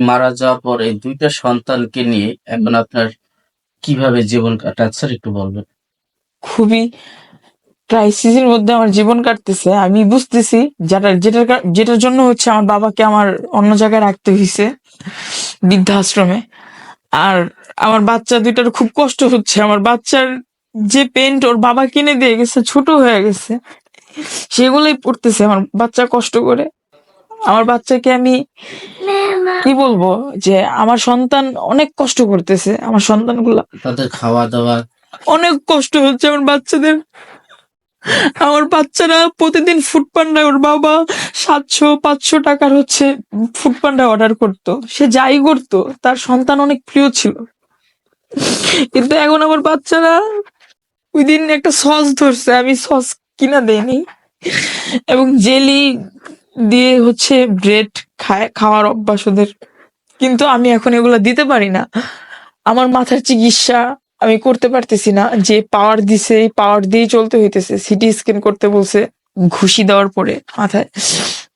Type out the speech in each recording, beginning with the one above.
মারা যাওয়ার পর দুইটা সন্তানকে নিয়ে এখন আপনার কীভাবে জীবন কাটাচ্ছে একটু বলবেন? খুবই ক্রাইসিসের মধ্যে আমার জীবন কাটতেছে। আমি বুঝতেছি যেটা যেটার যেটার জন্য হচ্ছে আমার বাবাকে আমার অন্য জায়গায় রাখতে হয়েছে বৃদ্ধাশ্রমে। আর আমার বাচ্চা দুইটার খুব কষ্ট হচ্ছে। আমার বাচ্চার যে পেন্ট ওর বাবা কিনে দিয়ে গেছে, ছোট হয়ে গেছে, সেগুলোই পড়তেছে। আমার বাচ্চা কষ্ট করে আমার বাচ্চাকে আমি কি বলব যে আমার সন্তান অনেক কষ্ট করতেছে আমার সন্তানগুলা তাদের খাওয়া দাওয়া অনেক কষ্ট হচ্ছে আমার বাচ্চাদের। আমার বাচ্চারা প্রতিদিন ফুড পান্ডা ওর বাবা সাতশো পাঁচশো টাকার হচ্ছে ফুড পান্ডা অর্ডার করতো। সে যাই করতো তার সন্তান অনেক প্রিয় ছিল। কিন্তু এখন আমার বাচ্চারা ওই দিন একটা সস ধরছে আমি সস কিনা দেইনি। এবং জেলি দিয়ে হচ্ছে ব্রেড খায় খাওয়ার অভ্যাস ওদের। কিন্তু আমি এখন এগুলো দিতে পারি না। আমার মাথার চিকিৎসা আমি করতে পারতেছি না। যে পাওয়ার দিছে এই পাওয়ার দিয়ে চলতে হইতেছে। সিটি স্ক্যান করতে বলছে ঘুষি দেওয়ার পরে মাথায়।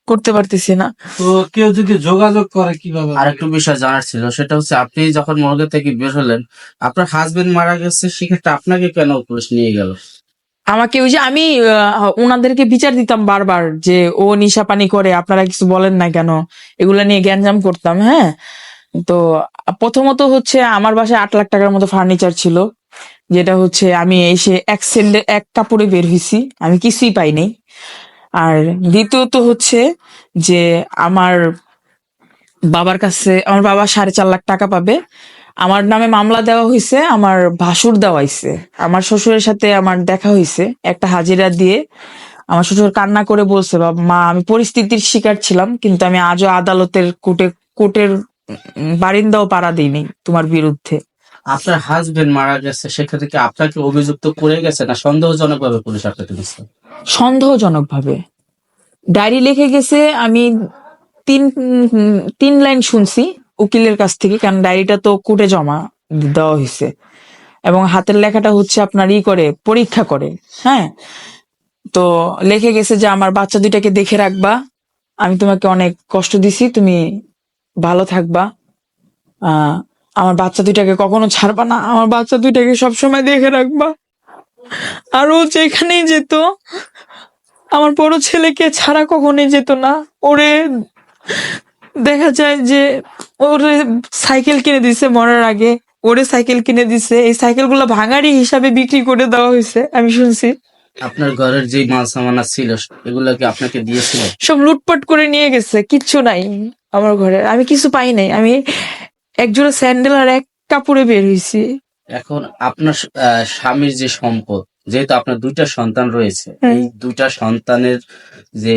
করতে পারতেছি না। তো কেউ যদি যোগাযোগ করে কীভাবে? আর একটু বিষয় জানার ছিল সেটা হচ্ছে আপনি যখন মর্গে থেকে বের হলেন আপনার হাজবেন্ড মারা গেছে সেক্ষেত্রে আপনাকে কেন পুলিশ নিয়ে গেল? আমাকে ওই যে আমি ওনাদেরকে বিচার দিতাম বারবার যে ও নিশা পানি করে, আপনারা কিছু বলেন না কেন? এগুলা নিয়ে জ্ঞানজাম করতাম হ্যাঁ? তো প্রথমত হচ্ছে আমার বাসায় আট লাখ টাকার মতো ফার্নিচার ছিল, যেটা হচ্ছে আমি এসে এক সেন্ডে এক কাপড়ে বের হয়েছি, আমি কিছুই পাইনি আর দ্বিতীয়ত হচ্ছে যে আমার বাবার কাছে, আমার বাবা সাড়ে চার লাখ টাকা পাবে আমার নামে মামলা দেওয়া হয়েছে আমার ভাসুর দেওয়া হয়েছে আমার শ্বশুরের সাথে আমার দেখা হয়েছে একটা হাজিরা দিয়ে। আমার শ্বশুর কান্না করে বলছে বাবা মা আমি পরিস্থিতির শিকার ছিলাম কিন্তু আমি আজও আদালতের কোর্টে কোর্টের বারিন্দাও পাড়া দিইনি তোমার বিরুদ্ধে। আপনার হাজবেন্ড মারা গেছে সেক্ষেত্রে কি আপনাকে অভিযুক্ত করে গেছে না সন্দেহজনক ভাবে পুলিশ আপনাকে নিচ্ছে সন্দেহজনক ভাবে ডায়েরি লিখে গেছে আমি তিন তিন লাইন শুনছি উকিলের কাছ থেকে, কারণ ডায়েরিটা তো কোর্টে জমা দেওয়া হয়েছে। এবং হাতের লেখাটা হচ্ছে আপনার ই করে, পরীক্ষা করে হ্যাঁ? তো লেখে গেছে যে, আমার বাচ্চা দুইটাকে দেখে রাখবা। আমি তোমাকে অনেক কষ্ট দিছি, তুমি ভালো থাকবা। আমার বাচ্চা দুইটাকে কখনো ছাড়বা না। আমার বাচ্চা দুইটাকে সবসময় দেখে রাখবা। আর ও যেখানেই যেত, আমার বড় ছেলেকে ছাড়া কখনোই যেত না। ওরে দেখা যায় যে ওরে সাইকেল কিনে দিছে মরার আগে ওরে সাইকেল কিনে দিছে এই সাইকেলগুলো ভাঙারি হিসাবে বিক্রি করে দেওয়া হয়েছে আমি শুনছি। আপনার ঘরের যে মাল সামানা ছিল এগুলো কি আপনাকে দিয়েছিল? সব লুটপাট করে নিয়ে গেছে কিচ্ছু নাই আমার ঘরে আমি কিছু পাই নাই আমি একজোড়া স্যান্ডেল আর এক কাপড়ে বের হয়েছি। এখন আপনার আহ, স্বামীর যে সম্পদ যেহেতু আপনার দুইটা সন্তান রয়েছে এই দুইটা সন্তানের যে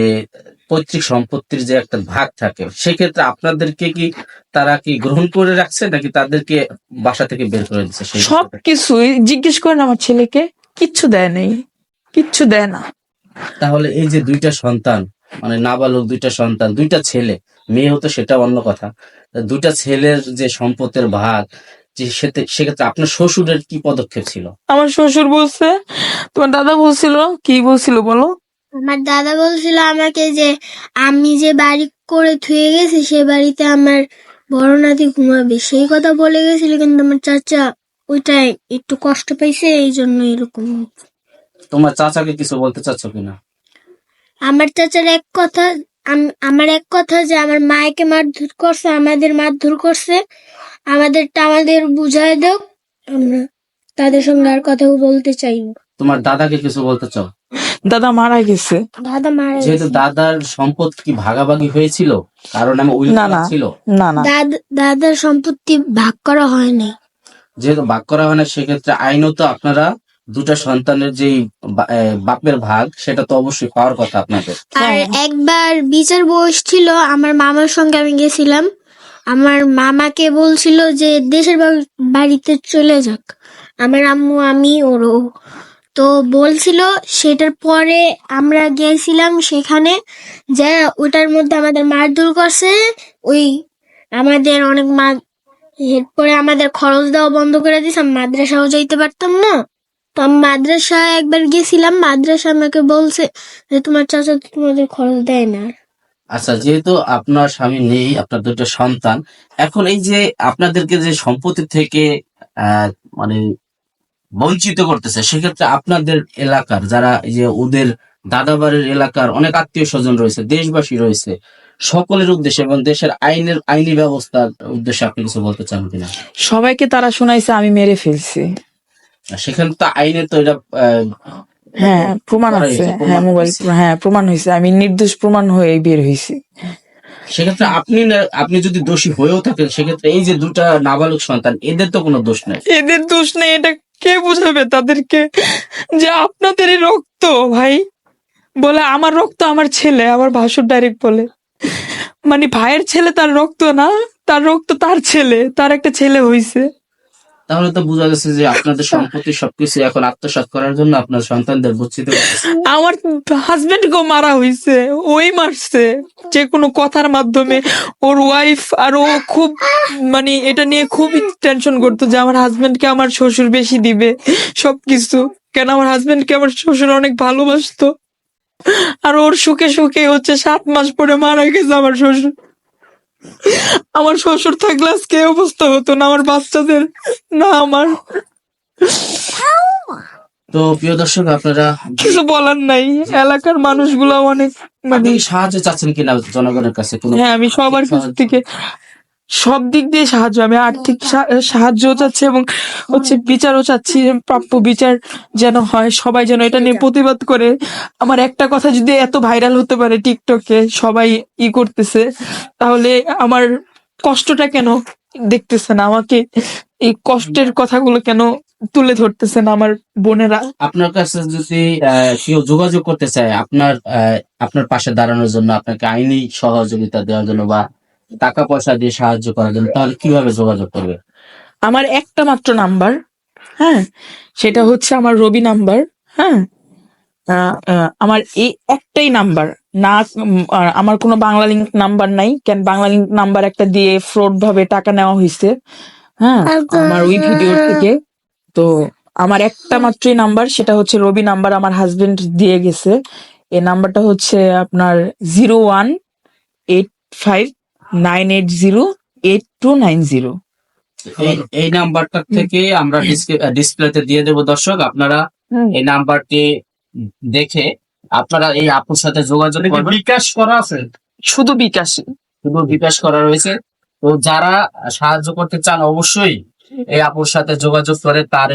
পৈতৃক সম্পত্তির যে একটা ভাগ থাকে সেক্ষেত্রে আপনাদেরকে কি তারা কি গ্রহণ করে রাখছে নাকি তাদেরকে বাসা থেকে বের করে দিচ্ছে সব? কিছুই জিজ্ঞেস করেন আমার ছেলেকে কিচ্ছু দেয় নাই কিচ্ছু দেয় না। তাহলে এই যে দুইটা সন্তান মানে নাবালক দুইটা সন্তান দুইটা ছেলে মেয়ে হতো সেটা অন্য কথা দুইটা ছেলের যে সম্পদের ভাগ যে সেক্ষেত্রে আপনার শ্বশুরের কি পদক্ষেপ ছিল? আমার শ্বশুর বলছে তোমার দাদা বলছিল কি বলছিল বলো? আমার দাদা বলছিল আমাকে যে আমি যে বাড়ি করে থুয়ে গেছি সে বাড়িতে আমার বড় নাতি ঘুমাবে। সেই কথা বলে গেছিল কিন্তু আমার চাচা ওইটাই একটু কষ্ট পাইছে এই জন্য এরকম তোমার চাচাকে কিছু বলতে চাচ্ছ কিনা? আমার চাচার এক কথা আম- আমার এক কথা যে আমার মায়েকে মারধর করছে আমাদের মারধর করছে। আমাদেরটা আমাদের বুঝায় দাও আমরা তাদের সঙ্গে আর কথা বলতে চাই তোমার দাদাকে কিছু বলতে চাও? দাদা মারা গেছে। দাদা মারা যেহেতু দাদার সম্পদ কি ভাগাভাগি হয়েছিল? কারণ আমি উইল না, না। ছিল? না না। দাদার সম্পত্তি ভাগ করা হয়নি। যেহেতু ভাগ করা হয় না সেক্ষেত্রে আইনত আপনারা দুটা সন্তানের এ, বাপের ভাগ সেটা তো অবশ্যই পাওয়ার কথা আপনাদের। আর হ্যাঁ। একবার বিচার বয়স ছিল আমার মামার সঙ্গে আমি গেছিলাম। আমার মামাকে বলছিল যে দেশের বাড়িতে চলে যাক। আমার আম্মু আমি ওরও। তো বলছিল সেটার পরে আমরা গিয়েছিলাম সেখানে, যে ওটার মধ্যে আমাদের মারধর করছে, ওই আমাদের অনেক মা, এরপরে আমাদের খরচ দেওয়া বন্ধ করে দিয়েছে, আমি মাদ্রাসাও যাইতে পারতাম না। তো আমি মাদ্রাসায় একবার গেছিলাম মাদ্রাসা আমাকে বলছে যে তোমার চাচা তোমাদের খরচ দেয় না। আচ্ছা যেহেতু আপনার স্বামী নেই, আপনার দুটো সন্তান, এখন এই যে আপনাদেরকে যে সম্পত্তি থেকে মানে বঞ্চিত করতেছে সেক্ষেত্রে আপনাদের এলাকার যারা এই যে ওদের দাদাবাড়ির এলাকার অনেক আত্মীয় স্বজন রয়েছে দেশবাসী রয়েছে সকলের উদ্দেশ্যে এবং দেশের আইনের আইনি ব্যবস্থার উদ্দেশ্যে আপনি কিছু বলতে চান কিনা? সবাইকে তারা শোনাইছে আমি মেরে ফেলছি। সেখানে তো আইনে তো এটা হ্যাঁ প্রমাণ আছে হ্যাঁ মোবাইল হ্যাঁ প্রমাণ হয়েছে। আমি নির্দোষ প্রমাণ হয়ে বের হয়েছি। সেক্ষেত্রে আপনি না- আপনি যদি দোষী হয়েও থাকেন সেক্ষেত্রে এই যে দুটা নাবালক সন্তান এদের তো কোনো দোষ নেই। এদের দোষ নেই এটা কে বুঝাবে তাদেরকে? যে আপনাদেরই রক্ত, ভাই। বলে, আমার রক্ত আমার ছেলে আমার ভাসুর ডাইরেক্ট বলে। মানে ভাইয়ের ছেলে তার রক্ত না, তার রক্ত তার ছেলে, তার একটা ছেলে হইছে। তাহলে তো বোঝা যাচ্ছে যে আপনাদের সম্পত্তি সবকিছু এখন আত্মসাৎ করার জন্য আপনার সন্তানদের করতেছে। আমার হাজবেন্ড কেও মারা হইছে ওই মারছে। যে কোনো কথার মাধ্যমে ওর ওয়াইফ আর ও খুব মানে এটা নিয়ে খুব টেনশন করতো যে আমার হাজবেন্ডকে আমার শ্বশুর বেশি দিবে সবকিছু। কেন আমার হাজবেন্ডকে আমার শ্বশুর অনেক ভালোবাসতো? আর ওর সুখে সুখে হচ্ছে সাত মাস পরে মারা গেছে আমার শ্বশুর। আমার শ্বশুর থাকলে আজকে অবস্থা হতো না আমার বাচ্চাদের না আমার। তো প্রিয় দর্শক আপনারা কিছু বলার নাই এলাকার মানুষগুলো অনেক মানে সাহায্য চাচ্ছেন কিনা জনগণের কাছে? কোনো হ্যাঁ আমি সবার কাছ থেকে সব দিক দিয়ে সাহায্য আমি আর্থিক সা- সাহায্য। চাচ্ছি এবং হচ্ছে বিচারও চাচ্ছি প্রাপ্য বিচার যেন হয় সবাই যেন এটা নিয়ে প্রতিবাদ করে। আমার একটা কথা যদি এত ভাইরাল হতে পারে টিকটকে সবাই ই করতেছে তাহলে আমার কষ্টটা কেন দেখতেছে না? আমাকে এই কষ্টের কথাগুলো কেন তুলে ধরতেছে না আমার বোনেরা? আপনার কাছে যদি আহ, কেউ যোগাযোগ করতে চায় আপনার আহ, আপনার পাশে দাঁড়ানোর জন্য আপনাকে আইনি সহযোগিতা দেওয়ার জন্য বা টাকা পয়সা দিয়ে সাহায্য করার জন্য তাহলে কীভাবে যোগাযোগ করবে? আমার একটা মাত্র নাম্বার হ্যাঁ? সেটা হচ্ছে আমার রবি নাম্বার হ্যাঁ? আমার এই একটাই নাম্বার না আমার কোনো বাংলা লিঙ্ক নাম্বার নাই কেন বাংলা লিঙ্ক নাম্বার একটা দিয়ে ফ্রড ভাবে টাকা নেওয়া হয়েছে হ্যাঁ? আমার ওই ভিডিও থেকে তো আমার একটা মাত্রই নাম্বার সেটা হচ্ছে রবি নাম্বার আমার হাজবেন্ড দিয়ে গেছে এই নাম্বারটা হচ্ছে আপনার zero one eight five nine eight zero eight two nine zero. এই নাম্বারটা থেকে আমরা ডিসপ্লেতে দিয়ে দেবো দর্শক। আপনারা এই নাম্বারটি দেখে আপনারা এই আপুর সাথে যোগাযোগ করবেন। বিকাশ করা আছে। শুধু বিকাশে শুধু বিকাশ করা রয়েছে। তো যারা সাহায্য করতে চান অবশ্যই এই আপুর সাথে যোগাযোগ করে তার